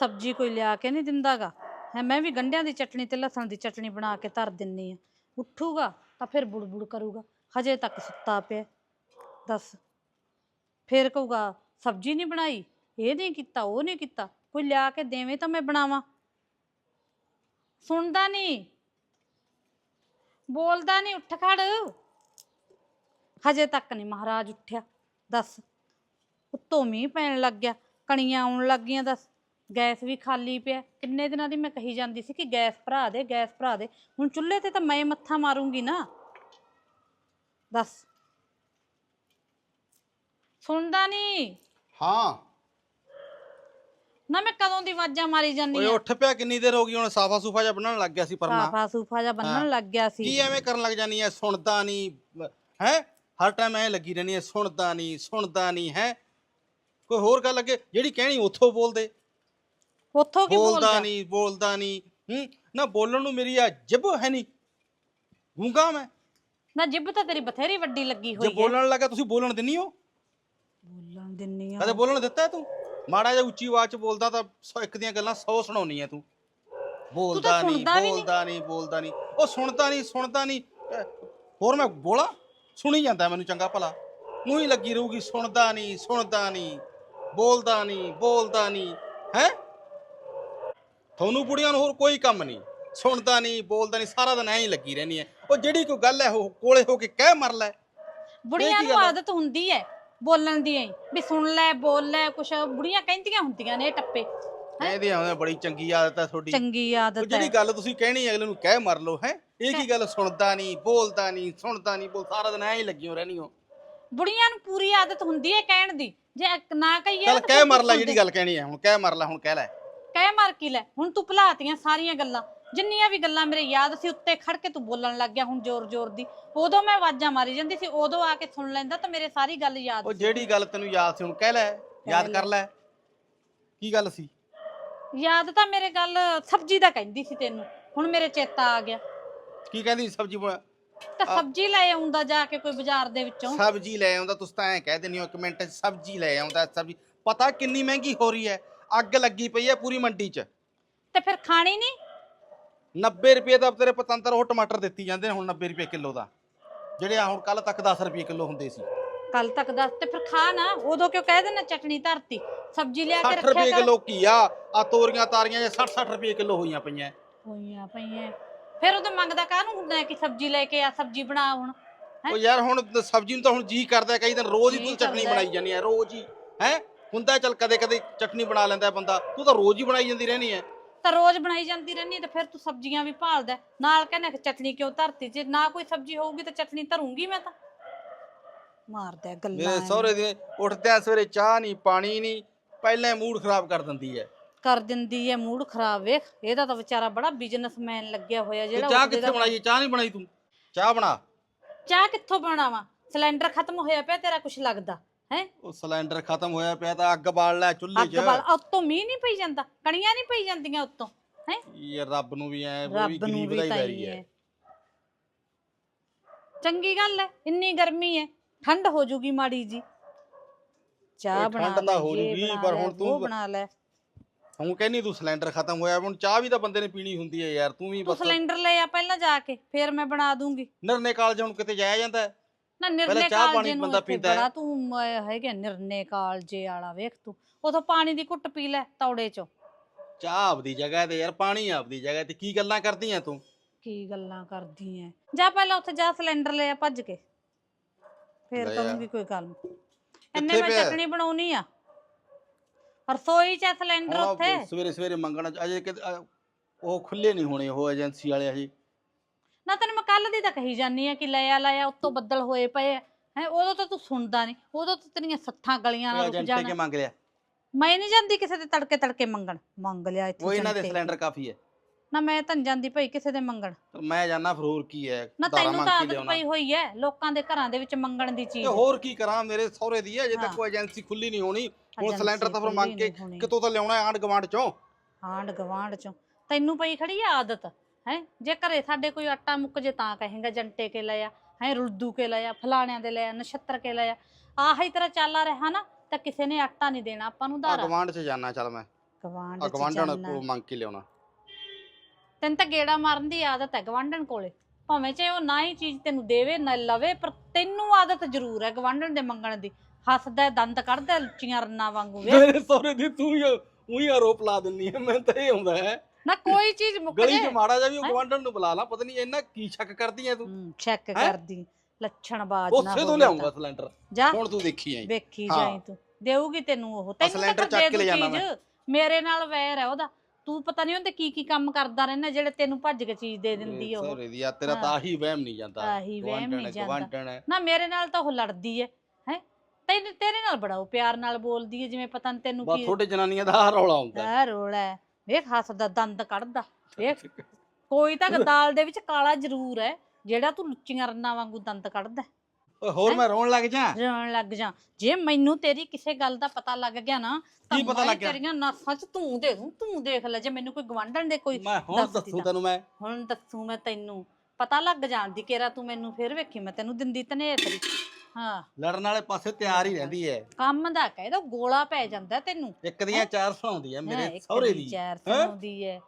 ਸਬਜ਼ੀ ਕੋਈ ਲਿਆ ਕੇ ਨਹੀਂ ਦਿੰਦਾਗਾ। ਹੈ, ਮੈਂ ਵੀ ਗੰਢਿਆਂ ਦੀ ਚਟਣੀ ਤੇ ਲਸਣ ਦੀ ਚਟਣੀ ਬਣਾ ਕੇ ਧਰ ਦਿੰਨੀ ਆ। ਉੱਠੂਗਾ ਤਾਂ ਫਿਰ ਬੁੜਬੁੜ ਕਰੂਗਾ। ਹਜੇ ਤੱਕ ਸੁੱਤਾ ਪਿਆ। ਦੱਸ। ਫਿਰ ਕਹੂਗਾ, ਸਬਜ਼ੀ ਨਹੀਂ ਬਣਾਈ? ਇਹ ਨਹੀਂ ਕੀਤਾ, ਉਹ ਨਹੀਂ ਕੀਤਾ। ਕੋਈ ਲਿਆ ਕੇ ਦੇਵੇਂ ਤਾਂ ਮੈਂ ਬਣਾਵਾਂ। ਸੁਣਦਾ ਨਹੀਂ। ਬੋਲਦਾ ਨਹੀਂ, ਉੱਠ ਖੜ। ਹਜੇ ਤੱਕ ਨਹੀਂ ਮਹਾਰਾਜ ਉੱਠਿਆ। ਦੱਸ। ਉੱਤੋਂ ਮੀਂਹ ਪੈਣ ਲੱਗ ਗਿਆ। ਕਣੀਆਂ ਆਉਣ ਲੱਗ ਗਈਆਂ ਦੱਸ। ਗੈਸ ਵੀ ਖਾਲੀ ਪਿਆ। ਕਿੰਨੇ ਦਿਨਾਂ ਦੀ ਮੈਂ ਕਹੀ ਜਾਂਦੀ ਸੀ ਕਿ ਗੈਸ ਭਰਾ ਦੇ ਗੈਸ ਭਰਾ ਦੇ। ਹੁਣ ਚੁੱਲ੍ਹੇ ਤੇ ਤਾਂ ਮੈਂ ਮੱਥਾ ਮਾਰੂੰਗੀ ਨਾ। ਦੱਸ। ਸੁਣਦਾ ਨਹੀਂ। ਹਾਂ। ਨਾ ਮੈਂ ਕਦੋਂ ਦੀ ਆਵਾਜ਼ਾਂ ਮਾਰੀ ਜਾਂਦੀ ਓਏ ਆ? ਉੱਠ ਪਿਆ ਕਿੰਨੀ ਦੇਰ ਹੋ ਗਈ? ਹੁਣ ਸਾਫਾ ਸੂਫਾ ਜਿਹਾ ਬਣਨ ਲੱਗ ਗਿਆ ਸੀ ਪਰਨਾ। ਸਾਫਾ ਸੂਫਾ ਜਿਹਾ ਬੰਨਣ ਲੱਗ ਗਿਆ ਸੀ। ਕੀ ਐਵੇਂ ਕਰਨ ਲੱਗ ਜਾਨੀ ਐ? ਸੁਣਦਾ ਨਹੀਂ। ਹੈ? ਹਰ ਟਾਈਮ ਐ ਲੱਗੀ ਰਹਿਣੀ ਐ। ਸੁਣਦਾ ਨਹੀਂ ਸੁਣਦਾ ਨਹੀਂ ਹੈ? ਕੋਈ ਹੋਰ ਗੱਲ ਅੱਗੇ? ਜਿਹੜੀ ਕਹਿਣੀ ਉੱਥੋਂ ਬੋਲਦੇ। ਉੱਥੋਂ ਕੀ ਬੋਲਦਾ ਬੋਲਦਾ? ਨਹੀਂ ਬੋਲਦਾ ਨਹੀਂ। ਹੂੰ ਨਾ ਬੋਲਣ ਨੂੰ ਮੇਰੀ ਆ ਜਿਬ ਹੈ ਨਹੀਂ। ਗੂੰਗਾ ਮੈਂ। ਨਾ ਜਿੱਬ ਤਾਂ ਤੇਰੀ ਬਥੇਰੀ ਵੱਡੀ ਲੱਗੀ ਜੇ ਹੋਈ ਹੈ ਬੋਲਣ ਲੱਗਾ ਤੁਸੀਂ ਬੋਲਣ ਦਿੰਨੀ ਹੋ? ਬੋਲਣ ਦਿੰਨੀ ਆ। ਕਦੇ ਬੋਲਣ ਦਿੱਤਾ ਹੈ ਤੂੰ? ਮਾੜਾ ਜਿਹਾ ਉੱਚੀ ਆਵਾਜ਼ ਚ ਬੋਲਦਾ ਤਾਂ ਸੌ ਇੱਕ ਦੀਆਂ ਗੱਲਾਂ 100 ਸੁਣਾਉਣੀ ਐ ਤੂੰ। ਬੋਲਦਾ ਨਹੀਂ ਸੁਣਦਾ ਵੀ ਨਹੀਂ। ਬੋਲਦਾ ਨਹੀਂ ਬੋਲਦਾ ਨਹੀਂ। ਉਹ ਸੁਣਦਾ ਨਹੀਂ ਸੁਣਦਾ ਨਹੀਂ। ਅਹ, ਹੋਰ ਮੈਂ ਬੋਲਾਂ? ਸੁਣੀ ਜਾਂਦਾ ਮੈਨੂੰ ਚੰਗਾ ਭਲਾ। ਮੂੰਹ ਹੀ ਲੱਗੀ ਰਹੂਗੀ ਸੁਣਦਾ ਨਹੀਂ ਸੁਣਦਾ ਨਹੀਂ। ਬੋਲਦਾ ਨਹੀਂ ਬੋਲਦਾ ਨਹੀਂ। ਹੈ? ਤੁਹਾਨੂੰ ਬੁੜੀਆਂ ਨੂੰ ਹੋਰ ਕੋਈ ਕੰਮ ਨਹੀਂ। ਸੁਣਦਾ ਨਹੀਂ ਬੋਲਦਾ ਨਹੀਂ ਸਾਰਾ ਦਿਨ ਐਂ ਹੀ ਲੱਗੀ ਰਹਿਣੀ ਹੈ ਉਹ ਜਿਹੜੀ ਕੋਈ ਗੱਲ ਹੈ ਉਹ ਕੋਲੇ ਹੋ ਕੇ ਕਹਿ ਮਰ ਲੈ। ਬੁੜੀਆਂ ਨੂੰ? ਆਦਤ ਹੁੰਦੀ ਹੈ ਬੋਲਣ ਦੀ ਐ ਵੀ ਸੁਣ ਲੈ ਬੋਲ ਲੈ ਕੁਛ ਬੁੜੀਆਂ ਕਹਿੰਦੀਆਂ ਹੁੰਦੀਆਂ ਨੇ ਇਹ ਟੱਪੇ। ਇਹਦੀ ਆਉਂਦਾ ਬੜੀ ਚੰਗੀ ਆਦਤ ਹੈ ਤੁਹਾਡੀ। ਚੰਗੀ ਆਦਤ ਹੈ ਜਿਹੜੀ ਗੱਲ ਤੁਸੀਂ ਕਹਿਣੀ ਅਗਲੇ ਨੂੰ ਕਹਿ ਮਰ ਲਓ ਹੈ? ਇਹ ਕੀ ਗੱਲ ਸੁਣਦਾ ਨਹੀਂ ਬੋਲਦਾ ਨਹੀਂ ਸੁਣਦਾ ਨਹੀਂ ਬੋਲ ਸਾਰਾ ਦਿਨ ਐਂ ਹੀ ਲੱਗੀ ਹੋ ਰਹਿਣੀ ਹੋ ਬੁੜੀਆਂ ਨੂੰ ਪੂਰੀ ਆਦਤ ਹੁੰਦੀ ਹੈ ਕਹਿਣ ਦੀ। ਜੇ ਨਾ ਕਹੀਏ ਚੱਲ ਕਹਿ ਮਰ ਲੈ। ਜਿਹੜੀ ਗੱਲ ਕਹਿਣੀ ਹੈ ਹੁਣ ਕਹਿ ਮਰ ਲੈ ਹੁਣ ਕਹਿ ਲੈ। ਕਹਿ ਮਾਰ ਕੀ ਲੈ? ਹੁਣ ਤੂੰ ਭੁਲਾਤੀਆਂ ਸਾਰੀਆਂ ਗੱਲਾਂ। ਜਿੰਨੀਆਂ ਵੀ ਗੱਲਾਂ ਮੇਰੇ ਯਾਦ ਸੀ ਉੱਤੇ ਖੜ ਕੇ ਤੂੰ ਬੋਲਣ ਲੱਗ ਗਿਆ ਹੁਣ ਜ਼ੋਰ ਜ਼ੋਰ ਦੀ। ਉਦੋਂ ਮੈਂ ਆਵਾਜ਼ਾਂ ਮਾਰੀ ਜਾਂਦੀ ਸੀ ਉਦੋਂ ਆ ਕੇ ਸੁਣ ਲੈਂਦਾ ਤਾਂ ਮੇਰੇ ਸਾਰੀ ਗੱਲ ਯਾਦ ਉਹ ਜਿਹੜੀ ਗੱਲ ਤੈਨੂੰ ਯਾਦ ਸੀ ਹੁਣ ਕਹਿ ਲੈ ਯਾਦ ਕਰ ਲੈ। ਕੀ ਗੱਲ ਸੀ? ਯਾਦ ਤਾਂ ਮੇਰੇ ਗੱਲ ਸਬਜ਼ੀ ਦਾ ਕਹਿੰਦੀ ਸੀ ਤੈਨੂੰ। ਹੁਣ ਮੇਰੇ ਚੇਤਾ ਆ ਗਿਆ। ਕੀ ਕਹਿੰਦੀ ਸਬਜ਼ੀ ਤਾਂ ਸਬਜ਼ੀ ਲੈ ਆਉਂਦਾ ਜਾ ਕੇ ਕੋਈ ਬਾਜ਼ਾਰ ਦੇ ਵਿੱਚੋਂ। ਸਬਜ਼ੀ ਲੈ ਆਉਂਦਾ ਤੁਸੀਂ ਤਾਂ ਐਂ ਕਹਿ ਦਿੰਦੇ ਹੋ ਇੱਕ ਮਿੰਟ 'ਚ ਸਬਜ਼ੀ ਲੈ ਆਉਂਦਾ ਸਬਜ਼ੀ ਪਤਾ ਕਿੰਨੀ ਮਹਿੰਗੀ ਹੋ ਰਹੀ ਹੈ? ਅੱਗ ਲੱਗੀ ਪਈ ਹੈ ਪੂਰੀ ਮੰਡੀ 'ਚ। ਤੇ ਫਿਰ ਖਾਣੀ ਨਹੀਂ? 90 ਰੁਪਏ ਦਾ ਤੇਰੇ ਪਤੰਦਰ ਉਹ ਟਮਾਟਰ ਦਿੱਤੀ ਜਾਂਦੇ ਨੇ ਹੁਣ 90 ਰੁਪਏ ਕਿਲੋ ਦਾ। ਜਿਹੜੇ ਆ ਹੁਣ ਕੱਲ ਤੱਕ 10 ਰੁਪਏ ਕਿਲੋ ਹੁੰਦੇ ਸੀ। ਕੱਲ ਤੱਕ ਦੱਸ ਤੇ ਫਿਰ ਖਾ ਨਾ ਉਦੋਂ ਕਿਉਂ ਕਹਿ ਦੇਣਾ ਚਟਣੀ ਧਰਤੀ? ਸਬਜ਼ੀ ਲਿਆ ਕੇ 60 ਰੱਖਿਆ ਰੁਪਏ ਕਰ। ਕਿਲੋ ਘੀਆ ਆ? ਤੋਰੀਆਂ ਤਾਰੀਆਂ ਜੇ 60 60 ਰੁਪਏ ਕਿਲੋ ਹੋਈਆਂ ਪਈਆਂ। ਹੋਈਆਂ ਪਈਆਂ। ਫਿਰ ਉਦੋਂ ਮੰਗਦਾ ਕਾਹਨੂੰ ਹੁੰਦਾ ਹੈ ਕਿ ਸਬਜ਼ੀ ਲੈ ਕੇ ਆ ਸਬਜ਼ੀ ਬਣਾ ਹੁਣ? ਹੈਂ? ਉਹ ਯਾਰ ਹੁਣ ਸਬਜ਼ੀ ਨੂੰ ਤਾਂ ਹੁਣ ਜੀ ਕਰਦਾ ਕਈ ਦਿਨ ਰੋਜ਼ ਹੀ ਜੀ ਤੂੰ ਚਟਨੀ ਕਰਦਾ ਹੈ। ਬਣਾਈ ਜਾਂਦੀ ਹੈ ਰੋਜ਼ ਹੀ। ਹੈ? ਹੁੰਦਾ ਚੱਲ ਕਦੇ ਕਦੇ ਚਟਨੀ ਬਣਾ ਲੈਂਦਾ ਬੰਦਾ ਤੂੰ ਤਾਂ ਰੋਜ਼ ਹੀ ਬਣਾਈ ਜਾਂਦੀ ਰਹਿਣੀ ਹੈ। ਤਾਂ ਰੋਜ਼ ਬਣਾਈ ਜਾਂਦੀ ਰਹਿੰਦੀ ਹੈ ਤੇ ਫਿਰ ਤੂੰ ਸਬਜ਼ੀਆਂ ਵੀ ਭਾਲਦਾ ਹੈ। ਨਾਲ ਕਹਿੰਦਾ ਕਿ ਚਟਣੀ ਕਿਉਂ ਧਰਤੀ ਜੇ ਨਾ ਕੋਈ ਸਬਜ਼ੀ ਹੋਊਗੀ ਤਾਂ ਚਟਣੀ ਧਰੂੰਗੀ ਮੈਂ ਤਾਂ। ਮਾਰਦਾ ਹੈ ਗੱਲਾਂ ਮੇਰੇ। ਸਹੁਰੇ ਦੇ ਉੱਠਦਿਆਂ ਸਵੇਰੇ ਚਾਹ ਨਹੀਂ ਪਾਣੀ ਨਹੀਂ ਪਹਿਲਾਂ ਹੀ ਮੂਡ ਖਰਾਬ ਕਰ ਦਿੰਦੀ ਹੈ। ਕਰ ਦਿੰਦੀ ਹੈ ਮੂਡ ਖਰਾਬ ਵੇਖ ਇਹਦਾ ਤਾਂ ਵਿਚਾਰਾ ਬੜਾ ਬਿਜ਼ਨਸਮੈਨ ਲੱਗਿਆ ਹੋਇਆ ਤੇ ਜਿਹੜਾ ਚਾਹ ਉੱਠਦੇ ਕਿੱਥੇ ਦਾ- ਬਣਾਈ ਹੈ? ਚਾਹ ਨਹੀਂ ਬਣਾਈ ਤੂੰ? ਚਾਹ ਬਣਾ। ਚਾਹ ਕਿੱਥੋਂ ਬਣਾਵਾਂ? ਸਿਲੰਡਰ ਖਤਮ ਹੋਇਆ ਪਿਆ ਤੇਰਾ ਕੁਛ ਲੱਗਦਾ। ਹੈ? ਉਹ ਸਿਲੰਡਰ ਖਤਮ ਹੋਇਆ ਪਿਆ ਤਾਂ ਅੱਗ ਬਾਲ ਲੈ ਚੁੱਲ੍ਹੇ ਅੱਗ 'ਚ। ਬਲ ਉੱਤੋਂ ਮੀਂਹ ਨਹੀਂ ਪਈ ਜਾਂਦਾ ਕਣੀਆਂ ਨਹੀਂ ਪਈ ਜਾਂਦੀਆਂ ਉੱਤੋਂ ਹੈ? ਇਹ ਰੱਬ ਨੂੰ ਵੀ ਐ ਉਹ ਵੀ ਰੱਬ ਨੂੰ ਗਰੀਬ ਵੀ ਹੀ ਤਾਂ ਵੈਰੀ ਹੀ ਹੈ। ਹੈ। ਚੰਗੀ ਗੱਲ ਹੈ ਇੰਨੀ ਗਰਮੀ ਹੈ ਠੰਡ ਹੋ ਜੂਗੀ ਮਾੜੀ ਜੀ। ਚਾਹ ਬਣਾ ਠੰਡ ਤਾਂ ਹੋ ਜੂਗੀ, ਬਣਾ ਪਰ ਲੈ, ਹੁਣ ਉਹ ਤੂੰ- ਬਣਾ ਲੈ। ਹੁਣ ਕਹਿੰਨੀ ਤੂੰ ਸਿਲੰਡਰ ਖਤਮ ਹੋਇਆ ਹੁਣ ਚਾਹ ਵੀ ਤਾਂ ਬੰਦੇ ਨੇ ਪੀਣੀ ਹੁੰਦੀ ਹੈ ਯਾਰ ਤੂੰ ਵੀ ਤੂੰ ਬਸ ਸਿਲੰਡਰ ਲੈ ਆ ਪਹਿਲਾਂ ਜਾ ਕੇ ਫੇਰ ਮੈਂ ਬਣਾ ਦੂੰਗੀ। ਨਿਰਨੇ ਕਾਲਜ ਹੁਣ ਕਿਤੇ ਜਾਇਆ ਜਾਂਦਾ ਹੈ? ਨਾ ਨਿਰਨੇ ਚਾਹ ਪਾਣੀ ਕਾਲਜੇ ਨੂੰ ਬੰਦਾ ਇੱਥੇ ਪੀਂਦਾ ਹੈ। ਬੜਾ ਤੂੰ ਅਹ, ਹੈਗਾ ਨਿਰਨੇ ਕਾਲਜੇ ਵਾਲਾ ਵੇਖ ਤੂੰ। ਉਥੋਂ ਪਾਣੀ ਦੀ ਘੁੱਟ ਪੀ ਲੈ ਤੌੜੇ ਚੋਂ। ਚਾਹ ਆਪਦੀ ਜਗ੍ਹਾ ਤੇ ਯਾਰ ਪਾਣੀ ਆਪਦੀ ਜਗ੍ਹਾ ਤੇ। ਕੀ ਗੱਲਾਂ ਕਰਦੀਆਂ ਤੂੰ? ਕੀ ਗੱਲਾਂ ਕਰਦੀ ਐ ਜਾ ਪਹਿਲਾਂ ਉੱਥੇ ਜਾ ਸਿਲੰਡਰ ਲੈ ਆ ਭੱਜ ਕੇ। ਫੇਰ ਲੈ ਆ। ਕਰੂੰਗੀ ਕੋਈ ਗੱਲ ਇੰਨੇ ਮੈਂ ਪਿਆ? ਚਟਣੀ ਬਣਾਉਣੀ ਆ। ਰਸੋਈ ਚ ਆ ਸਿਲੰਡਰ ਹੁਣ ਉੱਥੇ। ਸਵੇਰੇ ਸਵੇਰੇ ਮੰਗਣਾ ਅਜੇ ਕਿ ਅ, ਉਹ ਖੁੱਲੇ ਨਹੀਂ ਹੋਣੇ ਉਹ ਏਜੰਸੀ ਵਾਲੇ ਮੈਂ ਕੱਲ ਦੀ ਤਾਂ ਕਹੀ ਜਾਨੀ ਆ ਕਿ ਲੈ ਆ ਲੈ ਆ ਉੱਤੋਂ ਬੱਦਲ ਹੋਏ ਪਏ ਆ। ਹੈ ਉਦੋਂ ਤਾਂ ਤੂੰ ਸੁਣਦਾ ਨਹੀਂ ਉਦੋਂ ਤਾਂ ਤੇਰੀਆਂ ਸੱਥਾਂ ਗਲੀਆਂ ਨਾਲ ਰੁਕ ਏਜੰਟ ਕੇ ਜਾਣਾ ਮੰਗ ਲਿਆ। ਮੈਂ ਨਹੀਂ ਜਾਂਦੀ ਕਿਸੇ ਦੇ ਤੜਕੇ ਤੜਕੇ ਮੰਗਣ। ਮੰਗ ਲਿਆ ਇੱਥੇ ਉਹ ਇਹਨਾਂ ਦੇ। ਸਿਲੰਡਰ ਕਾਫੀ ਹੈ ਨਾ ਮੈਂ ਤਾਂ ਨੀ ਜਾਂਦੀ ਭਾਈ ਕਿਸੇ ਦੇ ਮੰਗਣ। ਮੈਂ ਜਾਣਾ ਫਿਰ ਹੋਰ ਕੀ ਹੈ? ਨਾ ਤੈਨੂੰ ਮੰਗ ਤਾਂ ਕੇ ਆਦਤ ਲਿਆਉਣਾ। ਪਈ ਹੋਈ ਐ ਲੋਕਾਂ ਦੇ ਘਰਾਂ ਦੇ ਵਿੱਚ ਮੰਗਣ ਦੀ ਤੇ ਚੀਜ਼ ਹੋਰ ਕੀ ਕਰਾਂ ਮੇਰੇ ਸਹੁਰੇ ਦੀ ਹੈ ਤੱਕ ਹਾਂ। ਕੋਈ ਏਜੰਸੀ ਖੁੱਲੀ ਨਹੀਂ ਹੋਣੀ ਹੁਣ ਏਜੰਸੀ ਸਿਲੰਡਰ ਤਾਂ ਫਿਰ ਮੰਗ ਖੁੱਲੀ ਕੇ ਨਹੀਂ ਹੋਣੀ। ਕਿਤੋਂ ਤਾਂ ਲਿਆਉਣਾ ਆਂਡ ਗਵਾਂਡ ਚੋਂ? ਆਂਢ ਗਵਾਂਢ ਚੋਂ। ਤੈਨੂੰ ਪਈ ਖੜੀ ਆ ਆਦਤ? ਹੈ ਜੇ ਘਰੇ ਸਾਡੇ ਕੋਈ ਆਟਾ ਮੁੱਕ ਜੇ ਤਾਂ ਕਹੇਗਾ ਜੰਟੇ ਕੇ ਲਿਆ ਹੈ ਰੁੱਦੂ ਕੇ ਲਿਆ ਫਲਾਣਿਆਂ ਦੇ ਲਿਆ ਨਛੱਤਰ ਕੇ ਲਿਆ ਆਹੀ ਤਰ੍ਹਾਂ ਚੱਲਾ ਰਿਹਾ ਨਾ ਤਾਂ ਕਿਸੇ ਨੇ ਆਟਾ ਨਹੀਂ ਦੇਣਾ ਆਪਾਂ ਨੂੰ ਧਾਰਾ ਗਵਾਂਡ ਚ ਜਾਣਾ ਚੱਲ ਮੈਂ। ਗਵਾਂਢ ਆ ਚ ਗਵਾਂਢਣ। ਕੋਲ ਮੰਗ ਕੇ ਲਿਆਉਣਾ। ਤੈਨੂੰ ਤਾਂ ਗੇੜਾ ਮਾਰਨ ਦੀ ਆਦਤ ਹੈ ਗਵਾਂਢਣ ਕੋਲੇ। ਭਾਵੇਂ ਚਾਹੇ ਉਹ ਨਾ ਹੀ ਚੀਜ਼ ਤੈਨੂੰ ਦੇਵੇ ਨਾ ਲਵੇ ਪਰ ਤੈਨੂੰ ਆਦਤ ਜ਼ਰੂਰ ਹੈ ਗਵਾਂਢਣ ਦੇ ਮੰਗਣ ਦੀ। ਹੱਸਦਾ ਹੈ, ਦੰਦ ਕੱਢਦਾ ਹੈ, ਲੁੱਚੀਆਂ ਰੰਨਾਂ ਵਾਂਗੂ ਵੇ। ਮੇਰੇ ਸਹੁਰੇ ਦੀ ਤੂੰ ਹੀ ਉਹੀ ਆਰੋਪ ਲਾ ਦਿੰਨੀ ਹੈ ਮੈਂ ਤਾਂ ਇਹ ਆਉਂਦਾ ਹੈ। ਨਾ ਕੋਈ ਚੀਜ਼ ਮੁੱਕ ਗਲੀ ਜੇ 'ਚ ਮਾੜਾ ਜਾ ਵੀ ਉਹ ਹੈਂ? ਗਵਾਂਢਣ ਨੂੰ ਬੁਲਾ ਲਾ ਪਤਾ ਨਹੀਂ ਇੰਨਾ ਕੀ ਸ਼ੱਕ ਕਰਦੀ ਐ ਤੂੰ ਚੈੱਕ ਹੈਂ? ਕਰਦੀ ਲੱਛਣ ਬਾਜ ਨਾ ਉਸੇ ਤੋਂ ਹੋਵੇ ਲਿਆਉਂਗਾ ਤਾਂ। ਸਿਲੰਡਰ ਜਾ ਹੁਣ ਤੂੰ ਦੇਖੀ ਆਈ ਵੇਖੀ ਹਾਂ। ਜਾਈ ਤੂੰ ਦੇਊਗੀ ਤੈਨੂੰ ਉਹ ਤੈਨੂੰ ਤਾਂ ਸਿਲੰਡਰ ਚੱਕ ਦੇ ਕੇ ਦੂ ਲੈ ਜਾਨਾ ਚੀਜ਼ ਮੇਰੇ ਨਾਲ ਵੈਰ ਹੈ ਉਹਦਾ ਤੂੰ ਪਤਾ ਨਹੀਂ ਉਹਦੇ ਕੀ ਕੀ ਕੰਮ ਕਰਦਾ ਰਹਿਣਾ ਜਿਹੜੇ ਤੈਨੂੰ ਭੱਜ ਕੇ ਚੀਜ਼ ਦੇ ਦਿੰਦੀ ਆ ਉਹ ਸਹੁਰੇ ਦੀ ਆ ਤੇਰਾ ਤਾਂ ਹਾਂ। ਆਹੀ ਵਹਿਮ ਨਹੀਂ ਜਾਂਦਾ ਆਹੀ ਵਹਿਮ ਗਵਾਂਢਣ ਨਹੀਂ ਹੈ, ਜਾਂਦਾ। ਗਵਾਂਢਣ ਹੈ ਨਾ ਮੇਰੇ ਨਾਲ ਤਾਂ ਉਹ ਲੜਦੀ ਹੈ ਹੈ ਤੈਨੂੰ ਤੇਰੇ ਨਾਲ ਬੜਾ ਉਹ ਪਿਆਰ ਨਾਲ ਬੋਲਦੀ ਹੈ ਜਿਵੇਂ ਪਤਾ ਨਹੀਂ ਤੈਨੂੰ ਬਸ ਕੀ ਤੁਹਾਡੇ ਜਨਾਨੀਆਂ ਦਾ ਆਹ ਰੌਲਾ ਹੁੰਦਾ ਹੈ। ਆ ਰੋਲਾ ਹੈ। ਵੇਖ ਹੱਸਦਾ ਦੰਦ ਕੱਢਦਾ ਵੇਖ। ਕੋਈ ਤਾਂ ਦਾਲ ਦੇ ਵਿੱਚ ਕਾਲਾ ਜ਼ਰੂਰ ਹੈ ਜਿਹੜਾ ਤੂੰ ਲੁੱਚੀਆਂ ਰੰਨਾਂ ਵਾਂਗੂ ਦੰਦ ਕੱਢਦਾ। ਓਏ ਹੋਰ ਮੈਂ ਰੋਣ ਲੱਗ ਜਾ। ਰੋਣ ਲੱਗ ਜਾ। ਜੇ ਮੈਨੂੰ ਤੇਰੀ ਕਿਸੇ ਗੱਲ ਦਾ ਪਤਾ ਲੱਗ ਗਿਆ ਨਾ ਤਾਂ ਕੀ ਪਤਾ ਮੈਂ ਲੱਗ ਗਿਆ? ਤੇਰੀਆਂ ਨਾਸਾਂ 'ਚ ਤੂੰ ਦੇ ਦੂੰ ਤੂੰ ਦੇਖ ਲੈ ਜੇ ਮੈਨੂੰ ਕੋਈ ਗਵਾਂਢਣ ਦੇ ਕੋਈ ਮੈਂ ਹੁਣ ਦੱਸ ਦੱਸੂ ਦਿੱਤਾ। ਤੈਨੂੰ ਮੈਂ। ਹੁਣ ਦੱਸੂ ਮੈਂ ਤੈਨੂੰ। ਪਤਾ ਲੱਗ ਜਾਣਦੀ ਕੇਰਾ ਤੂੰ ਮੈਨੂੰ ਫਿਰ ਵੇਖੀ ਮੈਂ ਤੈਨੂੰ ਦਿੰਦੀ ਤਨੇਸਰੀ ਹਾਂ। ਲੜਨ ਵਾਲੇ ਪਾਸੇ ਤਿਆਰ ਹੀ ਰਹਿੰਦੀ ਹੈ ਕੰਮ ਦਾ ਕਹਿਦਾ ਗੋਲਾ ਪੈ ਜਾਂਦਾ ਤੈਨੂੰ। ਇੱਕ ਦੀਆਂ ਚਾਰ ਸੁਣਾਉਂਦੀ ਹੈਂ, ਮੇਰੇ ਇੱਕ ਸਹੁਰੇ ਦੀ ਦੀ। ਚਾਰ ਹੈਂ? ਸੁਣਾਉਂਦੀ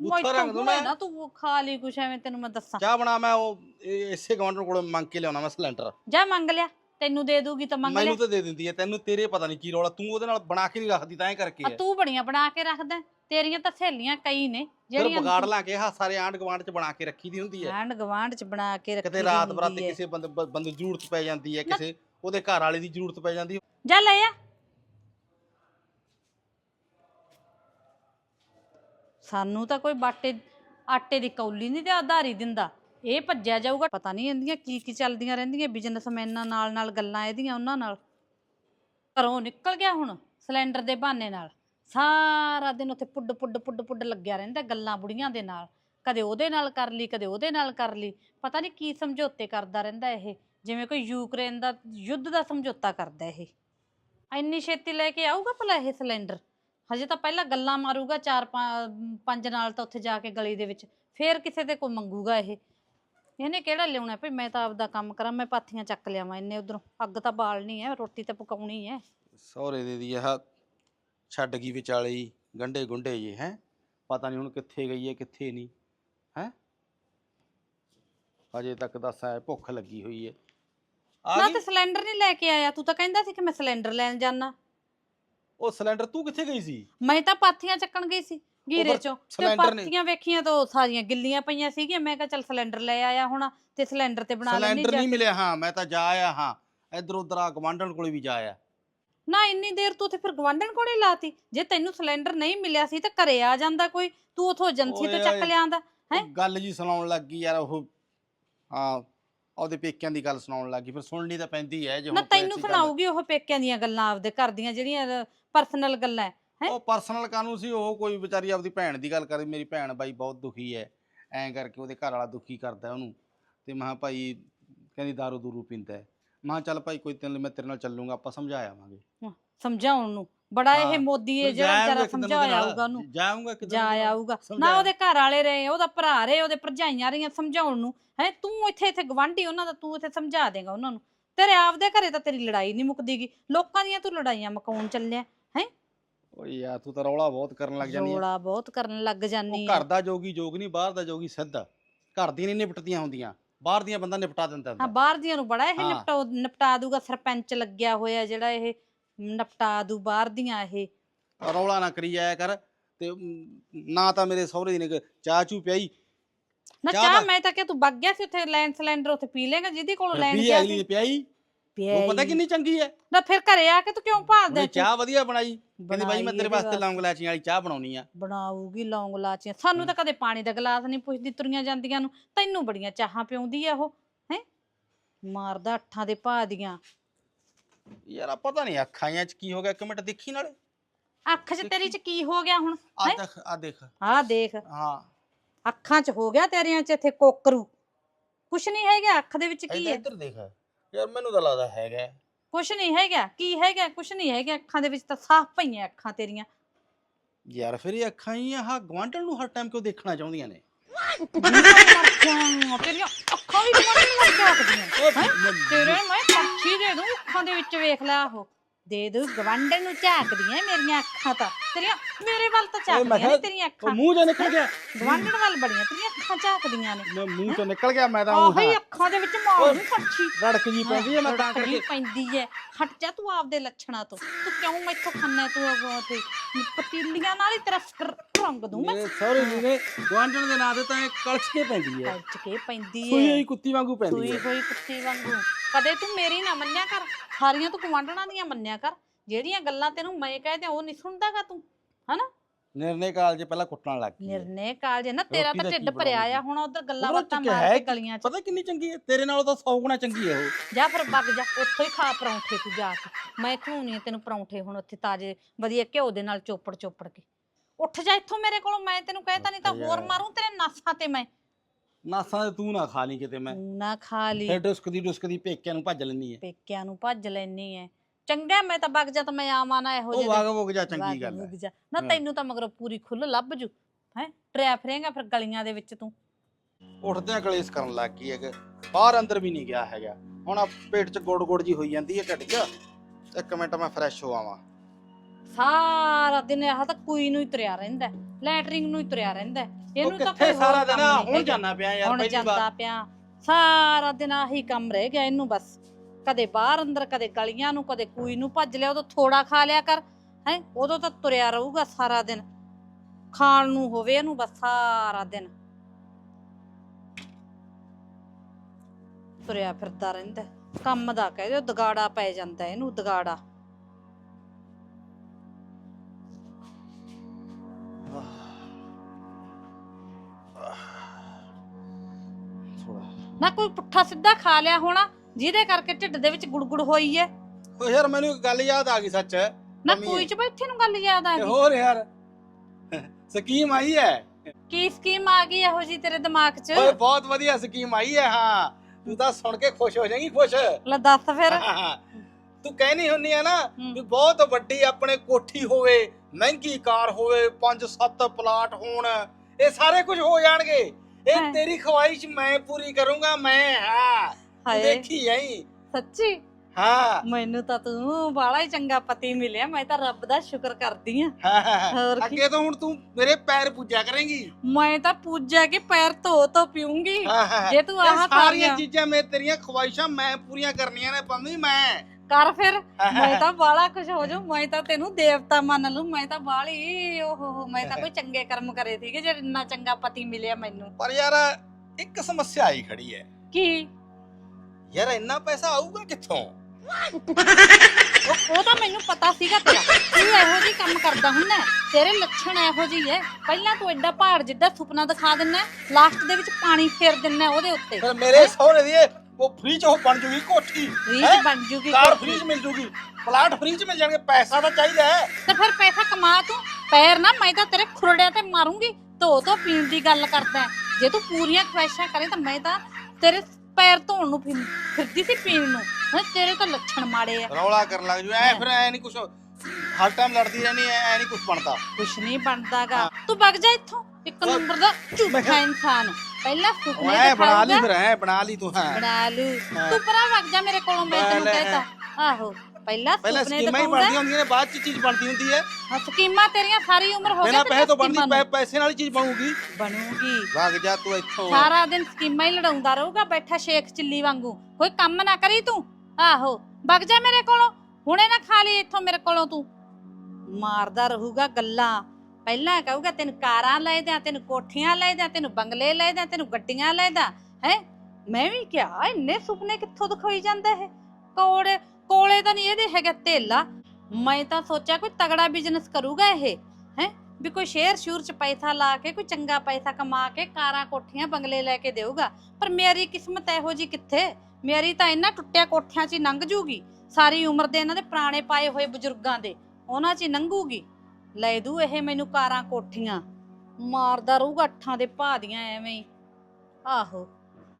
ਬੂਥਾ ਮੈਂ ਦੂੰ ਮੈਂ। ਨਾ ਤੂੰ ਖਾ ਲਈ ਕੁਛ ਐਵੇਂ ਤੈਨੂੰ ਮੈਂ ਦੱਸਾਂ। ਚਾਹ ਬਣਾ ਮੈਂ ਉਹ ਇਹ ਇਸੇ ਗਵਾਂਢਣ ਕੋਲੋਂ ਮੰਗ ਕੇ ਲਿਆਉਣਾ ਮੈਂ ਸਿਲੰਡਰ। ਜਾ ਮੰਗ ਲਿਆ। ਤੈਨੂੰ ਦੇ ਦੂਗੀ ਤਾਂ ਮੰਗ ਲਿਆ ਮੈਨੂੰ ਤਾਂ ਦੇ ਦਿੰਦੀ ਹੈ ਤੈਨੂੰ ਤੇਰੇ ਪਤਾ ਨਹੀਂ ਕੀ ਰੌਲਾ ਤੂੰ ਉਹਦੇ ਨਾਲ ਬਣਾ ਕੇ ਨਹੀਂ ਰੱਖਦੀ ਤਾਂ ਐ ਕਰਕੇ ਆ ਹੈ ਤੂੰ ਬੜੀਆਂ ਬਣਾ ਕੇ ਰੱਖਦਾ ਤੇਰੀਆਂ ਤਾਂ ਸਹੇਲੀਆਂ ਕਈ ਨੇ ਫਿਰ ਵਿਗਾੜ ਲਾ ਕੇ ਹਾ ਸਾਰੇ ਆਂਢ ਗਵਾਂਢ ਚ ਬਣਾ ਕੇ ਰੱਖੀ ਦੀ ਹੁੰਦੀ ਹੈ ਆਂਢ ਗਵਾਂਢ ਚ ਬਣਾ ਕੇ ਰੱਖੀ ਕਿਤੇ ਰਾਤ ਹੁੰਦੀ ਬਰਾਤੇ ਹੈ। ਕਿਸੇ ਬੰਦੇ ਬ- ਬੰਦੇ ਦੀ ਜ਼ਰੂਰਤ ਪੈ ਜਾਂਦੀ ਹੈ ਕਿਸੇ ਉਹਦੇ ਘਰ ਵਾਲੇ ਦੀ ਜ਼ਰੂਰਤ ਪੈ ਜਾਂਦੀ ਹੈ ਜਾ ਲੈ ਆ। ਸਾਨੂੰ ਤਾਂ ਕੋਈ ਬਾਟੇ ਆਟੇ ਦੀ ਕੌਲੀ ਨਹੀਂ ਤੇ ਆਧਾਰੀ ਦਿੰਦਾ। ਇਹ ਭੱਜਿਆ ਜਾਊਗਾ, ਪਤਾ ਨਹੀਂ ਇਹਦੀਆਂ ਕੀ ਕੀ ਚੱਲਦੀਆਂ ਰਹਿੰਦੀਆਂ ਬਿਜ਼ਨਸਮੈਨਾਂ ਨਾਲ ਨਾਲ ਗੱਲਾਂ ਇਹਦੀਆਂ ਉਹਨਾਂ ਨਾਲ। ਘਰੋਂ ਨਿਕਲ ਗਿਆ ਹੁਣ, ਸਿਲੰਡਰ ਦੇ ਬਹਾਨੇ ਨਾਲ। ਸਾਰਾ ਦਿਨ ਉੱਥੇ ਪੁੱਡ ਪੁੱਡ ਪੁੱਡ ਪੁੱਡ ਲੱਗਿਆ ਰਹਿੰਦਾ ਗੱਲਾਂ ਬੁੜੀਆਂ ਦੇ ਨਾਲ। ਕਦੇ ਉਹਦੇ ਨਾਲ ਕਰ ਲਈ, ਕਦੇ ਉਹਦੇ ਨਾਲ ਕਰ ਲਈ। ਪਤਾ ਨਹੀਂ ਕੀ ਸਮਝੌਤੇ ਕਰਦਾ ਰਹਿੰਦਾ ਇਹ। ਜਿਵੇਂ ਕੋਈ ਯੂਕਰੇਨ ਦਾ ਯੁੱਧ ਦਾ ਸਮਝੌਤਾ ਕਰਦਾ ਇਹ। ਇੰਨੀ ਛੇਤੀ ਲੈ ਕੇ ਆਊਗਾ ਭਲਾ ਇਹ ਸਿਲੰਡਰ? ਹਜੇ ਤਾਂ ਪਹਿਲਾਂ ਗੱਲਾਂ ਮਾਰੂਗਾ, ਚਾਰ ਪੰਜ ਨਾਲ ਤਾਂ ਉੱਥੇ ਜਾ ਕੇ ਗਲੀ ਦੇ ਵਿੱਚ। ਫੇਰ ਕਿਸੇ ਤੇ ਕੋਈ ਮੰਗੂਗਾ ਇਹ। ਇਹਨੇ ਕਿਹੜਾ ਲਿਆਉਣਾ? ਭਈ ਮੈਂ ਤਾਂ ਆਪਦਾ ਕੰਮ ਕਰਾਂ ਮੈਂ ਪਾਥੀਆਂ ਚੱਕ ਲਿਆਵਾਂ ਇੰਨੇ ਉਧਰੋਂ। ਅੱਗ ਤਾਂ ਬਾਲਣੀ ਹੈ ਰੋਟੀ ਤਾਂ ਪਕਾਉਣੀ ਹੈ ਸਹੁਰੇ ਦੇ ਦੀ ਆਹ ਛੱਡ ਗਈ ਵਿਚਾਲੇ ਹੀ ਗੰਡੇ ਗੁੰਡੇ ਜੇ ਹੈ? ਪਤਾ ਨਹੀਂ ਹੁਣ ਕਿੱਥੇ ਗਈ ਹੈ ਕਿੱਥੇ ਨਹੀਂ ਹੈ? ਅਜੇ ਤੱਕ ਦੱਸ ਐ ਭੁੱਖ ਲੱਗੀ ਹੋਈ ਹੈ ਆ ਨਾ ਗਈ। ਤੇ ਸਿਲੰਡਰ ਨਹੀਂ ਲੈ ਕੇ ਆਇਆ ਤੂੰ ਤਾਂ ਕਹਿੰਦਾ ਸੀ ਕਿ ਮੈਂ ਸਿਲੰਡਰ ਲੈਣ ਜਾਣਾ ਉਹ ਸਿਲੰਡਰ ਤੂੰ ਕਿੱਥੇ ਗਈ ਸੀ? ਮੈਂ ਤਾਂ ਪਾਥੀਆਂ ਚੱਕਣ ਗਈ ਸੀ। ਗੀਰੇ ਚੋਂ। ਤੇ ਸਿਲੰਡਰ ਵੇਖੀਆਂ ਤਾਂ ਉਹ ਸਾਰੀਆਂ ਗਿੱਲੀਆਂ ਪਈਆਂ ਸੀਗੀਆਂ। ਮੈਂ ਕਿਹਾ ਚੱਲ ਸਿਲੰਡਰ ਲੈ ਆਇਆ ਹੁਣ ਤੇ ਸਿਲੰਡਰ ਤੇ ਬਣਾ ਲੈਣੀ ਸਿਲੰਡਰ ਨਹੀਂ ਮਿਲਿਆ ਹਾਂ ਮੈਂ ਤਾਂ ਜਾ ਆਇਆ ਹਾਂ। ਇਧਰ ਉਧਰ ਆ ਗਵਾਂਢਣ ਕੋਲੇ ਵੀ ਜਾ ਆਇਆ। ਨਾ ਇੰਨੀ ਦੇਰ ਤੂੰ ਤੇ ਫਿਰ ਗਵਾਂਢਣ ਕੋਲੇ ਲਾਤੀ। ਜੇ ਤੈਨੂੰ ਸਿਲੰਡਰ ਨਹੀਂ ਮਿਲਿਆ ਸੀ ਤਾਂ ਘਰੇ ਆ ਜਾਂਦਾ ਕੋਈ। ਤੂੰ ਉਥੋਂ ਏਜੰਸੀ ਤੋਂ ਓਏ ਚੱਕ ਓਏ। ਲਿਆਂਦਾ ਹੈਂ? ਗੱਲ ਜੀ ਸੁਣਾਉਣ ਲੱਗ ਗਈ ਯਾਰ ਉਹ ਹਾਂ ਉਹਦੇ ਪੇਕਿਆਂ ਦੀ ਗੱਲ ਸੁਣਾਉਣ ਲੱਗ ਗਈ। ਫਿਰ ਸੁਣਨੀ ਤਾਂ ਪੈਂਦੀ ਹੈ ਜੇ ਨਾ ਹੁਣ ਕੋਈ ਤੈਨੂੰ ਐਸੀ ਗੱਲ- ਸੁਣਾਉਗੀ ਉਹ ਪੇਕਿਆਂ ਦੀਆਂ ਗੱਲਾਂ ਆਪਦੇ ਘਰ ਦੀਆਂ ਜਿਹੜੀਆਂ ਪਰਸਨਲ ਗੱਲਾਂ ਹੈ। ਉਹ ਪਰਸਨਲ ਕਾਨੂੰ ਸੀ ਉਹ ਕੋਈ ਵਿਚਾਰੀ ਆਪਦੀ ਭੈਣ ਦੀ ਗੱਲ ਕਰੀ ਮੇਰੀ ਭੈਣ ਬਾਈ ਬਹੁਤ ਦੁਖੀ ਹੈ। ਐਂ ਕਰਕੇ ਉਹਦੇ ਘਰ ਵਾਲਾ ਦੁਖੀ ਕਰਦਾ ਉਹਨੂੰ। ਤੇ ਮੈਂ ਕਿਹਾ ਭਾਈ ਕਹਿੰਦੀ ਦਾਰੂ ਦੂਰੂ ਪੀਂਦਾ ਹੈ। ਮੈਂ ਕਿਹਾ ਚੱਲ ਭਾਈ ਕੋਈ ਤੈਨੂੰ ਮੈਂ ਤੇਰੇ ਨਾਲ ਚੱਲੂਗਾ ਆਪਾਂ ਸਮਝਾ ਆਵਾਂਗੇ। ਸਮਝਾਉਣ ਨੂੰ। ਬੜਾ ਇਹ। ਮੋਦੀ ਇਹ ਜਿਹੜਾ ਦਿਨ ਉਹਦੇ ਸਮਝਾਇਆ। ਆਊਗਾ ਉਹਨੂੰ। ਜਾਊਂਗਾ ਇੱਕ ਦਿਨ ਜਾ। ਆਊਗਾ। ਨਾ। ਉਹਦੇ ਘਰ ਵਾਲੇ ਰਹੇ ਉਹਦਾ ਭਰਾ ਰਹੇ ਉਹਦੇ ਭਰਜਾਈਆਂ ਰਹੀਆਂ ਸਮਝਾਉਣ ਨੂੰ। ਹੈ ਤੂੰ ਇੱਥੇ ਇੱਥੇ ਗਵਾਂਢੀ ਉਹਨਾਂ ਦਾ ਤੂੰ ਇੱਥੇ ਸਮਝਾ ਦੇਗਾ ਉਹਨਾਂ ਨੂੰ। ਤੇਰੇ ਆਪਦੇ ਘਰੇ ਤਾਂ ਤੇਰੀ ਲੜਾਈ ਨਹੀਂ ਮੁੱਕਦੀਗੀ। ਲੋਕਾਂ ਦੀਆਂ ਤੂੰ ਲੜਾਈਆਂ ਮਕਾਉਣ ਚੱਲਿਆ। ਓਏ ਯਾਰ ਤੂੰ ਤਾਂ ਰੌਲਾ ਬਹੁਤ ਕਰਨ ਲੱਗ ਜਾਂਦੀ ਹੈ ਰੋਲਾ ਬਹੁਤ ਕਰਨ ਲੱਗ ਜਾਨੀ ਉਹ ਘਰ ਦਾ ਜੋਗੀ ਜੋਗ ਨਹੀਂ ਬਾਹਰ ਦਾ ਜੋਗੀ ਸਿੱਧਾ। ਘਰ ਦੀਆਂ ਨਹੀਂ ਨਿਪਟਦੀਆਂ ਹੁੰਦੀਆਂ। ਬਾਹਰ ਦੀਆਂ ਬੰਦਾ ਨਿਪਟਾ ਦਿੰਦਾ ਹਾਂ ਹੁੰਦਾ ਬਾਹਰ ਦੀਆਂ ਨੂੰ ਬੜਾ ਇਹ ਹਾਂ। ਨਿਪਟਾ ਨਿਪਟਾ ਦੂਗਾ ਸਰਪੰਚ ਲੱਗਿਆ ਹੋਇਆ ਜਿਹੜਾ ਇਹ ਨਿਪਟਾ ਦੂ ਬਾਹਰ ਦੀਆਂ ਇਹ। ਰੌਲਾ ਨਾ ਕਰੀ ਜਾਇਆ ਕਰ। ਤੇ ਮ, ਨਾ ਤਾਂ ਮੇਰੇ ਸਹੁਰੇ ਦੀ ਨੇ ਚਾਹ ਚੂ ਪਿਆਈ। ਨਾ ਚਾਹ ਚਾਹ ਦਾ- ਮੈਂ ਤਾਂ ਕਿ ਤੂੰ ਵਗ ਗਿਆ ਸੀ ਉੱਥੇ ਲੈਣ ਸਿਲੰਡਰ ਉੱਥੇ ਪੀ ਲੇਗਾ ਜਿਹਦੀ ਕੋਲੋਂ ਲੈਣ ਵੀ ਗਿਆ ਅਗਲੀ ਸੀ। ਨੇ ਪਿਆਈ। ਪਿਆ ਉਹ ਪਤਾ। ਕਿੰਨੀ ਚੰਗੀ ਹੈ ਨਾ ਫਿਰ ਘਰੇ ਆ ਕੇ ਤੂੰ ਕਿਉਂ ਭਾਲਦਾ ਉਹਨੇ? ਚਾਹ ਵਧੀਆ ਬਣਾਈ। ਕਹਿੰਦੀ ਬਾਈ ਮੈਂ ਤੇਰੇ ਵਾਸਤੇ ਲੌਂਗ ਲਾਚੀਆਂ ਵਾਲੀ ਚਾਹ ਬਣਾਉਣੀ ਆ। ਬਣਾਊਗੀ ਲੌਂਗ ਲਾਚੀਆਂ ਸਾਨੂੰ ਤਾਂ ਕਦੇ ਪਾਣੀ ਦਾ ਗਲਾਸ ਨਹੀਂ ਪੁੱਛਦੀ ਤੁਰੀਆਂ ਜਾਂਦੀਆਂ ਨੂੰ। ਤੈਨੂੰ ਬੜੀਆਂ ਚਾਹਾਂ ਪਿਉਂਦੀ ਆ ਉਹ ਹੈ? ਮਾਰਦਾ ਅੱਠਾਂ ਦੇ ਭਾ ਦੀਆਂ। ਯਾਰ ਆ ਪਤਾ ਨਹੀਂ ਅੱਖਾਂ ਜਿਹੀਆਂ ਚ ਕੀ ਹੋ ਗਿਆ? ਇੱਕ ਮਿੰਟ ਦੇਖੀ ਨਾਲੇ। ਅੱਖ 'ਚ ਤੇਰੀ 'ਚ ਕੀ ਹੋ ਗਿਆ ਹੁਣ ਆ ਹੈਂ? ਦੇਖ ਆ ਦੇਖ। ਆਹ ਦੇਖ। ਹਾਂ। ਅੱਖਾਂ 'ਚ ਹੋ ਗਿਆ ਤੇਰੀਆਂ 'ਚ ਇੱਥੇ ਕੋਕਰੂ। ਕੁਛ ਨਹੀਂ ਹੈਗਾ ਅੱਖ ਦੇ ਵਿੱਚ ਕੀ ਇੱਧਰ ਹੈ ਇੱਧਰ ਦੇਖ। ਯਾਰ ਮੈਨੂੰ ਤਾਂ ਲੱਗਦਾ ਹੈਗਾ ਕੁਛ ਨਹੀਂ ਹੈਗਾ ਕੀ ਹੈਗਾ ਕੁਛ ਨਹੀਂ ਹੈਗਾ ਅੱਖਾਂ ਦੇ ਵਿੱਚ ਤਾਂ ਸਾਫ਼ ਪਈਆਂ ਅੱਖਾਂ ਤੇਰੀਆਂ। ਯਾਰ ਫਿਰ ਇਹ ਅੱਖਾਂ ਹੀ ਆਹ ਗਵਾਂਢਣ ਨੂੰ ਹਰ ਟਾਈਮ ਕਿਉਂ ਦੇਖਣਾ ਚਾਹੁੰਦੀਆਂ ਨੇ? ਤੇਰੀਆਂ ਅੱਖਾਂ ਵੀ ਕਿਉਂ ਨਹੀਂ ਝਾਕਦੀਆਂ ਹੈਂ? ਤੇਰੇ ਮੈਂ ਪਰਚੀ ਦੇ ਦੂੰ ਅੱਖਾਂ ਦੇ ਵਿੱਚ ਵੇਖ ਲੈ ਆਹੋ। ਦੇ ਦੂ ਗਵੰਡਣ ਨੂੰ ਝਾਕਦੀਆਂ ਮੇਰੀਆਂ ਅੱਖਾਂ ਤਾਂ। ਤੇਰੀਆਂ ਮੇਰੇ ਵੱਲ ਤਾਂ ਝਾਕਦੀਆਂ ਨੇ ਤੇਰੀਆਂ ਉਹ ਅੱਖਾਂ ਮੂੰਹ ਜੇ ਨਿਕਲ ਗਿਆ। ਗਵੰਡਣ ਵੱਲ ਬੜੀਆਂ ਤੇਰੀਆਂ ਅੱਖਾਂ ਝਾਕਦੀਆਂ ਨੇ। ਮੈਂ ਮੂੰਹ ਚੋਂ ਨਿਕਲ ਗਿਆ ਮੈਂ ਤਾਂ ਉਹ ਆਹੀ ਅੱਖਾਂ ਦੇ ਵਿੱਚ ਮਾਰ ਨੂੰ ਪੱਛੀ ਰੜਕ ਜੀ ਪੈਂਦੀ ਹੈ ਮੈਂ ਤਾਂ ਕਰਕੇ ਪੈਂਦੀ ਹੈ ਹਟ ਜਾ ਤੂੰ ਆਪਦੇ ਲੱਛਣਾਂ ਤੋਂ। ਤੂੰ ਕਿਉਂ ਮੈਥੋਂ ਖੰਨਾ ਤੂੰ ਅਗੋਂ ਤੇ ਪਤੀਲੀਆਂ ਨਾਲ ਹੀ ਤੇਰਾ ਸਿਰ ਰੰਗ ਦੂੰ ਮੈਂ। ਮੇਰੇ ਸਹੁਰੇ ਜੀ ਨੇ ਗੁਆਂਢਣ ਦੇ ਨਾਂ ਤੇ ਤਾਂ ਇਹ ਕਲਚ ਕੇ ਪੈਂਦੀ ਹੈ। ਕੱਚ ਕੇ ਪੈਂਦੀ ਸੂਈ ਹੈ ਹੋਈ ਕੁੱਤੀ ਵਾਂਗੂ ਪੈਂਦੀ ਸੂਈ ਹੈ। ਹੋਈ ਕੁੱਤੀ ਵਾਂਗੂ। ਕਦੇ ਤੂੰ ਮੇਰੀ ਨਾ ਮੰਨਿਆ ਕਰ। ਸਾਰੀਆਂ ਤੂੰ ਗਵਾਂਢਣਾ ਦੀਆਂ ਮੰਨਿਆ ਕਰ। ਜਿਹੜੀਆਂ ਗੱਲਾਂ ਤੈਨੂੰ ਮੈਂ ਕਹਦੇ ਉਹ ਨਹੀਂ ਸੁਣਦਾਗਾ ਤੂੰ। ਹਨਾ? ਨਿਰਨੇ ਕਾਲ 'ਚ ਪਹਿਲਾਂ ਕੁੱਟਣ ਲੱਗ ਗਈ ਹੈ। ਨਿਰਨੇ ਕਾਲਜ ਨਾ ਤੇਰਾ ਰੋਟੀ ਤਾਂ ਦਾ ਢਿੱਡ ਭਰਿਆ ਆ? ਹੁਣ ਉਧਰ ਗੱਲਾਂ ਬਾਤਾਂ ਚ ਮਾਰ ਹੈ ਕੇ ਕੀ? ਗਲੀਆਂ 'ਚ। ਪਤਾ ਕਿੰਨੀ ਚੰਗੀ ਹੈ? ਤੇਰੇ ਨਾਲੋਂ ਤਾਂ 100 ਗੁਣਾ ਚੰਗੀ ਹੈ ਉਹ। ਜਾ ਫਿਰ ਵਗ ਜਾ ਉੱਥੋਂ ਹੀ ਖਾ ਪਰੌਂਠੇ ਤੂੰ ਜਾ ਕੇ। ਮੈਂ ਖਵਾਉਣੀ ਆ ਤੈਨੂੰ ਪਰੌਂਠੇ ਹੁਣ ਉੱਥੇ ਤਾਜ਼ੇ ਵਧੀਆ ਘਿਓ ਦੇ ਨਾਲ ਚੋਪੜ ਚੋਪੜ ਕੇ। ਉੱਠ ਜਾ ਇੱਥੋਂ ਮੇਰੇ ਕੋਲੋਂ ਮੈਂ ਤੈਨੂੰ ਕਹਿਤਾ ਨਹੀਂ ਤਾਂ ਹੋਰ। ਮਾਰੂੰ ਤੇਰੇ ਨਾਸਾਂ ਤੇ ਮੈਂ। ਨਾਸਾਂ ਤੇ ਤੂੰ ਨਾ ਖਾ ਲਈ ਕਿਤੇ ਮੈਂ। ਨਾ ਖਾ ਲਈ। ਫਿਰ ਡੁਸਕਦੀ ਡੁਸਕਦੀ ਪੇਕਿਆਂ ਨੂੰ ਭੱਜ ਲੈਣੀ ਹੈ ਪੇਕਿਆਂ ਨੂੰ ਭੱਜ ਲੈਣੀ ਐ। ਚੰਗਾ ਮੈਂ ਤਾਂ ਵਗ ਜਾ ਤਾਂ ਮੈਂ ਆਵਾਂ ਨਾ ਇਹੋ ਉਹ ਜਿਹੇ ਵਾਗ ਵੁਗ ਜਾ ਚੰਗੀ ਗੱਲ ਹੈ। ਨਾ ਹਾਂ। ਤੈਨੂੰ ਤਾਂ ਮਗਰੋਂ ਪੂਰੀ ਖੁੱਲ ਲੱਭ ਜੂ। ਹੈ ਟਰਿਆ ਫਿਰੇਂਗਾ ਫਿਰ ਗਲੀਆਂ ਦੇ ਵਿੱਚ ਤੂੰ। ਉੱਠਦਿਆਂ ਕਲੇਸ਼ ਕਰਨ ਲੱਗ ਗਈ ਹੈ ਕਿ ਬਾਹਰ ਅੰਦਰ ਵੀ ਨਹੀਂ ਗਿਆ ਹੈਗਾ। ਹੁਣ ਆ ਪੇਟ 'ਚ ਗੋੜ ਗੋੜ ਜੀ ਹੋਈ ਜਾਂਦੀ ਹੈ 'ਚ ਇੱਕ ਮਿੰਟ ਮੈਂ ਫਰੈਸ਼ ਹੋ ਆਵਾਂ। ਸਾਰਾ ਦਿਨ ਆਹ ਤਾਂ ਕੋਈ ਨੂੰ ਹੀ ਤੁਰਿਆ ਰਹਿੰਦਾ ਲੈਟਰਿੰਗ ਨੂੰ ਹੀ ਤੁਰਿਆ ਰਹਿੰਦਾ ਇਹਨੂੰ ਤਾਂ ਕਿੱਥੇ ਕੋਈ ਸਾਰਾ ਹੋਰ ਦਿਨ? ਕੰਮ ਨਹੀਂ ਹੁਣ ਹੈਗਾ। ਜਾਣਾ ਪਿਆ ਯਾਰ ਹੁਣ ਪਹਿਲੀ ਜਾਂਦਾ ਵਾਰ। ਪਿਆ। ਸਾਰਾ ਦਿਨ ਆਹੀ ਕੰਮ ਰਹਿ ਗਿਆ ਇਹਨੂੰ ਬਸ। ਕਦੇ ਬਾਹਰ ਅੰਦਰ ਕਦੇ ਗਲੀਆਂ ਨੂੰ ਕਦੇ ਕੋਈ ਨੂੰ ਭੱਜ ਲਿਆ ਉਦੋਂ ਥੋੜਾ ਖਾ ਲਿਆ ਕਰ ਹੈ? ਉਦੋਂ ਤਾਂ ਤੁਰਿਆ ਰਹੂਗਾ ਸਾਰਾ ਦਿਨ। ਖਾਣ ਨੂੰ ਹੋਵੇ ਇਹਨੂੰ ਬਸ ਸਾਰਾ ਦਿਨ। ਤੁਰਿਆ ਫਿਰਦਾ ਰਹਿੰਦਾ ਕੰਮ ਦਾ ਕਹਿ ਦਿਓ ਦਗਾੜਾ ਪੈ ਜਾਂਦਾ ਇਹਨੂੰ ਦਗਾੜਾ। ਨਾ ਕੋਈ ਪੁੱਠਾ ਸਿੱਧਾ ਖਾ ਲਿਆ ਹੋਣਾ ਜਿਹਦੇ ਕਰਕੇ ਢਿੱਡ ਦੇ ਵਿੱਚ ਗੁੜਗੁੜ ਹੋਈ ਹੈ ਓ ਯਾਰ ਮੈਨੂੰ ਇੱਕ ਗੱਲ ਯਾਦ ਆ ਗਈ ਸੱਚ। ਨਾ ਮੰਮੀ। ਕੋਈ ਚ ਬੈਠੇ ਨੂੰ ਗੱਲ ਯਾਦ ਆ ਤੇ ਗਈ ਹੋਰ ਯਾਰ ਸਕੀਮ ਆਈ ਹੈ ਕੀ ਸਕੀਮ ਆ ਗਈ ਇਹੋ ਜੀ ਤੇਰੇ ਦਿਮਾਗ 'ਚ? ਓਏ ਬਹੁਤ ਵਧੀਆ ਸਕੀਮ ਆਈ ਹੈ ਹਾਂ। ਤੂੰ ਤਾਂ ਸੁਣ ਕੇ ਖੁਸ਼ ਹੋ ਜਾਏਂਗੀ ਖੁਸ਼। ਲੈ ਦੱਸ ਫਿਰ। ਤੂੰ ਕਹਿਨੀ ਹੁੰਨੀ ਆ ਨਾ ਹੂੰ। ਵੀ ਬਹੁਤ ਵੱਡੀ ਆਪਣੇ ਕੋਠੀ ਹੋਵੇ ਮਹਿੰਗੀ ਕਾਰ ਹੋਵੇ 5-7 ਪਲਾਟ ਹੋਣ ਇਹ ਸਾਰੇ ਕੁਝ ਹੋ ਜਾਣਗੇ। ਇਹ ਹਾਂ। ਤੇਰੀ ਖਵਾਇਸ਼ ਮੈਂ ਪੂਰੀ ਕਰੂੰਗਾ ਮੈਂ ਹਾਂ। ਹਾਏ। ਦੇਖੀ ਆਈ। ਸੱਚੀ? ਹਾਂ। ਮੈਨੂੰ ਤਾਂ ਤੂੰ ਬਾਲਾ ਹੀ ਚੰਗਾ ਪਤੀ ਮਿਲਿਆ ਮੈਂ ਤਾਂ ਰੱਬ ਦਾ ਸ਼ੁਕਰ ਕਰਦੀ ਆ ਹੋਰ ਕੀ? ਅੱਗੇ ਤੋਂ ਹੁਣ ਤੂੰ ਮੇਰੇ ਪੈਰ ਪੂਜਿਆ ਕਰੇਂਗੀ। ਮੈਂ ਤਾਂ ਪੂਜਾ ਕੇ ਪੈਰ ਧੋ ਧੋ ਪੀਉਂਗੀ ਜੇ ਤੂੰ ਇਹ ਆਹ ਸਾਰੀਆਂ ਸਾਰੀਆਂ ਚੀਜ਼ਾਂ ਮੈਂ ਤੇਰੀਆਂ ਖਵਾਇਸ਼ਾਂ ਮੈਂ ਪੂਰੀਆਂ ਕਰਨੀਆਂ ਨੇ ਪੰਮੀ ਮੈਂ। ਕਰ ਫਿਰ। ਮੈਂ ਤਾਂ ਬਾਲਾ ਖੁਸ਼ ਹੋ ਜਾਊ ਮੈਂ ਤਾਂ ਤੈਨੂੰ ਦੇਵਤਾ ਮੰਨ ਲੂ ਮੈਂ ਤਾਂ ਬਾਲੀ ਓਹੋ ਮੈਂ ਤਾਂ ਕੋਈ ਚੰਗੇ ਕਰਮ ਕਰੇ ਸੀਗੇ ਜੇ ਇੰਨਾ ਚੰਗਾ ਪਤੀ ਮਿਲਿਆ ਮੈਨੂੰ। ਪਰ ਯਾਰ ਇੱਕ ਸਮੱਸਿਆ ਆਈ ਖੜੀ ਹੈ ਕੀ? ਯਾਰ ਇੰਨਾ ਪੈਸਾ ਆਊਗਾ ਕਿੱਥੋਂ? ਉਹ ਤਾਂ ਮੈਨੂੰ ਪਤਾ ਸੀਗਾ ਤੇਰਾ। ਤੂੰ ਇਹੋ ਜਿਹੀ ਕੰਮ ਕਰਦਾ ਹੁੰਨਾ ਹੈ। ਤੇਰੇ ਲੱਛਣ ਇਹੋ ਜਿਹੀ ਐ। ਪਹਿਲਾਂ ਤੂੰ ਐਡਾ ਪਹਾੜ ਜਿੱਡਾ ਸੁਪਨਾ ਦਿਖਾ ਦਿੰਨਾ ਲਾਸਟ ਦੇ ਵਿੱਚ ਪਾਣੀ ਫੇਰ ਦਿੰਨਾ ਉਹਦੇ ਉੱਤੇ। ਫਿਰ ਮੇਰੇ ਸਹੁਰੇ ਦੀ ਉਹ ਫ੍ਰੀ ਚ ਉਹ ਬਣ ਜੂਗੀ ਕੋਠੀ ਹੈਂ? ਬਣ ਜੂਗੀ ਕਾਰ ਕੋਠੀ। ਫ੍ਰੀ ਚ ਮਿਲ ਜੂਗੀ। ਪਲਾਟ ਫ੍ਰੀ ਚ ਮਿਲ ਜਾਣਗੇ ਪੈਸਾ ਤਾਂ ਚਾਹੀਦਾ ਹੈ। ਤੇ ਫਿਰ ਪੈਸਾ ਕਮਾ ਤੂੰ। ਪੈਰ ਨਾ ਮੈਂ ਤਾਂ ਤੇਰੇ ਖੁਰੜਿਆਂ ਤੇ ਮਾਰੂੰਗੀ। ਧੋ ਧੋ ਪੀਣ ਦੀ ਗੱਲ ਕਰਦਾ ਹੈ। ਜੇ ਤੂੰ ਪੂਰੀਆਂ ਖੁਆਇਸ਼ਾਂ ਕਰੇ ਤਾਂ ਮੈਂ ਤਾਂ ਤੇਰੇ ਪੈਰ ਧੋਣ ਨੂੰ ਫਿ- ਫਿਰਦੀ ਸੀ ਪੀਣ ਨੂੰ। ਹੈਂ, ਤੇਰੇ ਤਾਂ ਲੱਛਣ ਮਾੜੇ ਆ। ਰੌਲਾ ਕਰਨ ਲੱਗ ਜੂ। ਐ ਫਿਰ ਐ ਨਹੀਂ ਕੁਛ ਹਰ ਟਾਈਮ ਲੜਦੀ ਰਹਿਣੀ ਐ ਐ ਨਹੀਂ ਕੁਛ ਬਣਦਾ। ਕੁਛ ਨਹੀਂ ਬਣਦਾਗਾ। ਤੂੰ ਵਗ ਜਾ ਇੱਥੋਂ। ਇੱਕ ਨੰਬਰ ਦਾ ਝੂਠਾ ਇਨਸਾਨ। ਪਹਿਲਾਂ ਸੁਪਨੇ ਐ ਬਣਾ ਲਈ ਦਿਖਾਊਗਾ ਫਿਰ ਐ ਬਣਾ ਲਈ ਤੂੰ ਹਾਂ। ਬਣਾ ਲੂ। ਤੂੰ ਪਰਾਂ ਵਗ ਜਾ ਮੇਰੇ ਕੋਲੋਂ ਮੈਂ ਤੈਨੂੰ ਲੈ। ਕਹਿਤਾ ਆਹੋ ਪਹਿਲਾਂ ਪਹਿਲਾਂ ਸੁਪਨੇ ਸਕੀਮਾਂ ਹੀ ਬਣਦੀਆਂ ਹੁੰਦੀਆਂ ਨੇ ਬਾਅਦ ਚ ਚੀਜ਼ ਬਣਦੀ ਹੁੰਦੀ ਹੈ। ਹਾਂ, ਸਕੀਮਾਂ ਤੇਰੀਆਂ ਸਾਰੀ ਉਮਰ ਹੋ ਬਿਨਾਂ ਗਈ ਪੈਸੇ ਤੋਂ ਬਣਦੀ ਪੈ- ਪੈਸੇ ਨਾਲ ਹੀ ਚੀਜ਼ ਬਣੂਗੀ। ਬਣੂਗੀ। ਵਗ ਜਾ ਤੂੰ ਇੱਥੋਂ। ਸਾਰਾ ਦਿਨ ਸਕੀਮਾਂ ਹੀ ਲੜਾਉਂਦਾ ਰਹੂਗਾ ਬੈਠਾ ਸ਼ੇਖ ਚਿੱਲੀ ਵਾਂਗੂ। ਕੋਈ ਕੰਮ ਨਾ ਕਰੀ ਤੂੰ? ਆਹੋ ਵਗ ਜਾ ਮੇਰੇ ਕੋਲੋਂ। ਹੁਣੇ ਨਾ ਖਾ ਲਈ ਇੱਥੋਂ ਮੇਰੇ ਕੋਲੋਂ ਤੂੰ। ਮਾਰਦਾ ਰਹੂਗਾ ਗੱਲਾਂ। ਪਹਿਲਾਂ ਕਹੂਗਾ, ਤੈਨੂੰ ਕਾਰਾਂ ਲੈ ਦਿਆਂ ਤੈਨੂੰ ਕੋਠੀਆਂ ਲੈ ਦਿਆਂ ਤੈਨੂੰ ਬੰਗਲੇ ਲੈ ਦਿਆਂ ਤੈਨੂੰ ਗੱਡੀਆਂ ਲੈ ਦਿਆਂ ਹੈ? ਮੈਂ ਵੀ ਕਿਹਾ, ਇੰਨੇ ਸੁਪਨੇ ਕਿੱਥੋਂ ਦਿਖਾਈ ਜਾਂਦਾ ਇਹ? ਕੋੜੇ ਕੋਲੇ ਤਾਂ ਨਹੀਂ ਇਹਦੇ ਹੈਗਾ ਧੇਲਾ। ਮੈਂ ਤਾਂ ਸੋਚਿਆ ਕੋਈ ਤਗੜਾ ਬਿਜ਼ਨਸ ਕਰੂਗਾ ਇਹ, ਹੈ? ਵੀ ਕੋਈ ਸ਼ੇਅਰ ਸ਼ੂਰ ਚ ਪੈਸਾ ਲਾ ਕੇ, ਕੋਈ ਚੰਗਾ ਪੈਸਾ ਕਮਾ ਕੇ, ਕਾਰਾਂ, ਕੋਠੀਆਂ, ਬੰਗਲੇ ਲੈ ਕੇ ਦੇਊਗਾ। ਪਰ ਮੇਰੀ ਕਿਸਮਤ ਇਹੋ ਜੀ ਕਿੱਥੇ? ਮੇਰੀ ਤਾਂ ਇਹਨਾਂ ਟੁੱਟਿਆ ਕੋਠਿਆਂ 'ਚ ਹੀ ਲੰਘ ਜੂਗੀ। ਸਾਰੀ ਉਮਰ ਦੇ ਇਹਨਾਂ ਦੇ ਪੁਰਾਣੇ ਪਾਏ ਹੋਏ ਬਜ਼ੁਰਗਾਂ ਦੇ, ਉਹਨਾਂ 'ਚ ਹੀ ਲੰਘੂਗੀ। ਲੈ ਦੂ ਇਹ ਮੈਨੂੰ ਕਾਰਾਂ ਕੋਠੀਆਂ। ਮਾਰਦਾ ਰਹੂਗਾ ਅੱਠਾਂ ਦੇ ਭਾਦੀਆਂ ਐਵੇਂ ਹੀ। ਆਹੋ।